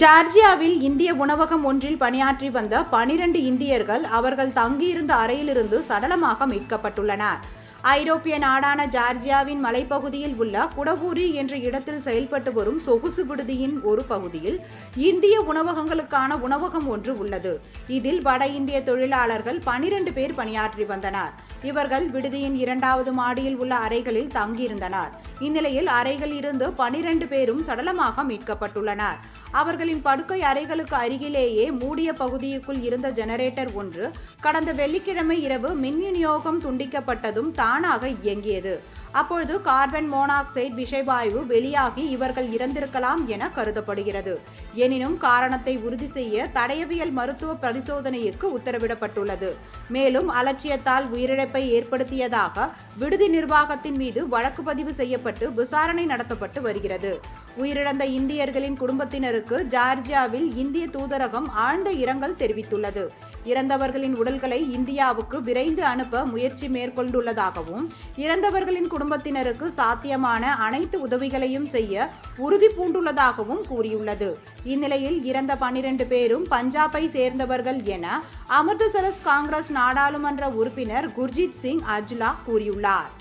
ஜார்ஜியாவில் இந்திய உணவகம் ஒன்றில் பணியாற்றி வந்த பனிரெண்டு இந்தியர்கள் அவர்கள் தங்கியிருந்த அறையிலிருந்து சடலமாக மீட்கப்பட்டுள்ளனர். ஐரோப்பிய நாடான ஜார்ஜியாவின் மலைப்பகுதியில் உள்ள குடவூரி என்ற இடத்தில் செயல்பட்டு வரும் சொகுசு விடுதியின் ஒரு பகுதியில் இந்திய உணவகங்களுக்கான உணவகம் ஒன்று உள்ளது. இதில் வட இந்திய தொழிலாளர்கள் பனிரெண்டு பேர் பணியாற்றி வந்தனர். இவர்கள் விடுதியின் இரண்டாவது மாடியில் உள்ள அறைகளில் தங்கியிருந்தனர். இந்நிலையில் அறைகளில் இருந்து பனிரெண்டு பேரும் சடலமாக மீட்கப்பட்டுள்ளனர். அவர்களின் படுக்கை அறைகளுக்கு அருகிலேயே மூடிய பகுதிக்குள் இருந்த ஜெனரேட்டர் ஒன்று கடந்த வெள்ளிக்கிழமை இரவு மின் விநியோகம் துண்டிக்கப்பட்டதும் தானாக இயங்கியது. அப்பொழுது கார்பன் மோனாக்சைடு விஷவாயு வெளியாகி இவர்கள் இறந்திருக்கலாம் என கருதப்படுகிறது. எனினும் காரணத்தை உறுதி செய்ய தடயவியல் மருத்துவ பரிசோதனைக்கு உத்தரவிடப்பட்டுள்ளது. மேலும் அலட்சியத்தால் உயிரிழப்பை ஏற்படுத்தியதாக விடுதி நிர்வாகத்தின் மீது வழக்கு பதிவு செய்யப்பட்டு விசாரணை நடத்தப்பட்டு வருகிறது. உயிரிழந்த இந்தியர்களின் குடும்பத்தினருக்கு ஜார்ஜியாவில் இந்திய தூதரகம் ஆழ்ந்த இரங்கல் தெரிவித்துள்ளது. இறந்தவர்களின் உடல்களை இந்தியாவுக்கு விரைந்து அனுப்ப முயற்சி மேற்கொண்டுள்ளதாகவும் இறந்தவர்களின் குடும்பத்தினருக்கு சாத்தியமான அனைத்து உதவிகளையும் செய்ய உறுதி பூண்டுள்ளதாகவும் கூறியுள்ளது. இந்நிலையில் இறந்த பனிரெண்டு பேரும் பஞ்சாபை சேர்ந்தவர்கள் என அமிர்தசரஸ் காங்கிரஸ் நாடாளுமன்ற உறுப்பினர் குர்ஜித் சிங் அஜ்லா கூறியுள்ளார்.